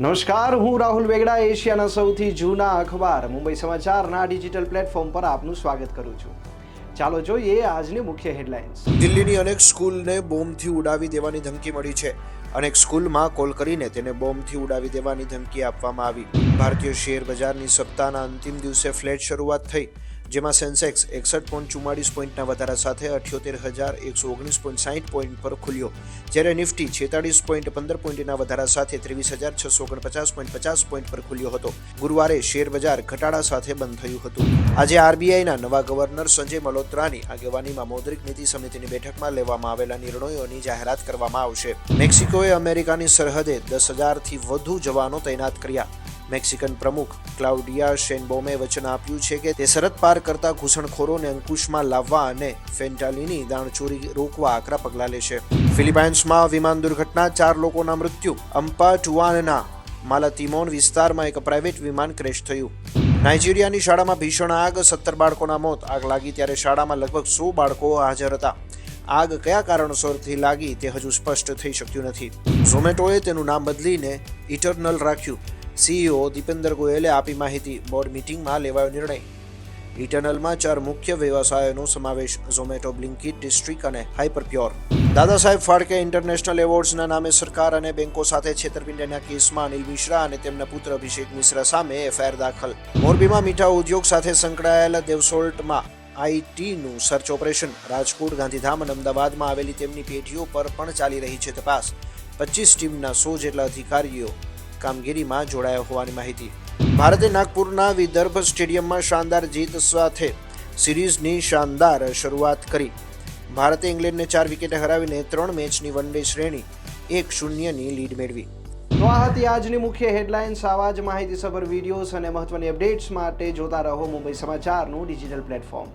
નમસ્કાર, હું રાહુલ વેગડા, એશિયાના સૌથી જૂના અખબાર, મુંબઈ સમાચારના ડિજિટલ પ્લેટફોર્મ પર આપનું સ્વાગત કરું છું. ચાલો જોઈએ આજની મુખ્ય હેડલાઇન્સ. દિલ્હીની અનેક સ્કૂલને બોમ્બથી ઉડાવી દેવાની ધમકી મળી છે. અનેક સ્કૂલમાં કોલ કરીને તેને બોમ્બથી ઉડાવી દેવાની ધમકી આપવામાં આવી. ભારતીય શેર બજારની સપ્તાહના અંતિમ દિવસે ફ્લેટ શરૂઆત થઈ. જેમાં સેન્સેક્સ એકસઠ પોઈન્ટ ચુમ્માળીસ પોઈન્ટના વધારા સાથે અઠ્યોતેર હજાર એકસો ઓગણીસ પોઈન્ટ સાઠ પોઈન્ટ પર ખુલ્યો. જ્યારે નિફ્ટી છેતાળીસ પોઈન્ટ પંદર પોઈન્ટના વધારા સાથે ત્રેવીસ હજાર છસો ઓગણપચાસ પોઈન્ટ પચાસ પોઈન્ટ પર ખુલ્યો હતો. ગુરુવારે શેર બજાર ઘટાડા સાથે બંધ થયું હતું. આજે આરબીઆઈના નવા ગવર્નર સંજય મલ્હોત્રાની આગેવાનીમાં મૌદ્રિક નીતિ સમિતિની બેઠકમાં લેવામાં આવેલા નિર્ણયોની જાહેરાત કરવામાં આવશે. મેક્સિકોએ અમેરિકાની સરહદે દસ હજારથી વધુ જવાનો તૈનાત કર્યા. મેક્સિકન પ્રમુખ ક્લાઉડિયા શેનબોમે વચન આપ્યું છે કે તે સરહદ પાર કરતા ઘૂસણખોરોને અંકુશમાં લાવવા અને ફેન્ટાલીની દાણચોરી રોકવા આકરા પગલાં લેશે. ફિલિપાઇન્સમાં વિમાન દુર્ઘટના, ચાર લોકોના મૃત્યુ અમ્પા ટુવાનના માલાતિમોન વિસ્તારમાં એક પ્રાઇવેટ વિમાન ક્રેશ થયું. નાઇજીરિયાની શાળામાં ભીષણ આગ, સત્તર બાળકોના મોત, આગ લાગી ત્યારે શાળામાં લગભગ સો બાળકો હાજર હતા. આગ કયા કારણસરથી લાગી તે હજુ સ્પષ્ટ થઈ શક્યું નથી. ઝોમેટોએ તેનું નામ બદલીને ઇટરનલ રાખ્યું. સીઈઓ દીપેન્દર ગોયલે આપી માહિતી. બોર્ડ મિટિંગમાં લેવાયો નિર્ણય. ઇટરનલમાં ચાર મુખ્ય વ્યવસાયોનો સમાવેશ, ઝોમેટો, બ્લિંકિટ ડિસ્ટ્રિક્ટ અને Hyperpure Dada Saheb Phalke international એવોર્ડ્સના નામે સરકાર અને બેંકો સાથે છેતરપિંડીના કેસમાં અનિલ મિશ્રા અને તેમના પુત્ર અભિષેક મિશ્રા સામે એફઆઈઆર દાખલ. મોરબીમાં મીઠા ઉદ્યોગ સાથે સંકળાયેલા દેવસોલ્ટમાં આઈટીનું સર્ચ ઓપરેશન. રાજકોટ, ગાંધીધામ અને અમદાવાદમાં આવેલી તેમની પેઢીઓ પર પણ ચાલી રહી છે તપાસ. પચીસ ટીમના સો જેટલા અધિકારીઓ કામગીરીમાં જોડાયા હોવાની માહિતી. ભારતે નાગપુરના વિદર્ભ સ્ટેડિયમમાં શાનદાર જીત સાથે સિરીઝની શાનદાર શરૂઆત કરી. ભારતે ઇંગ્લેન્ડને ચાર વિકેટે હરાવીને ત્રણ મેચની વન ડે શ્રેણી એક શૂન્યની લીડ મેળવી. તો આ હતી આજની મુખ્ય હેડલાઇન્સ. આવા જ માહિતીસભર વિડીયોઝ અને મહત્વની અપડેટ્સ માટે જોતા રહો મુંબઈ સમાચારનું ડિજિટલ પ્લેટફોર્મ.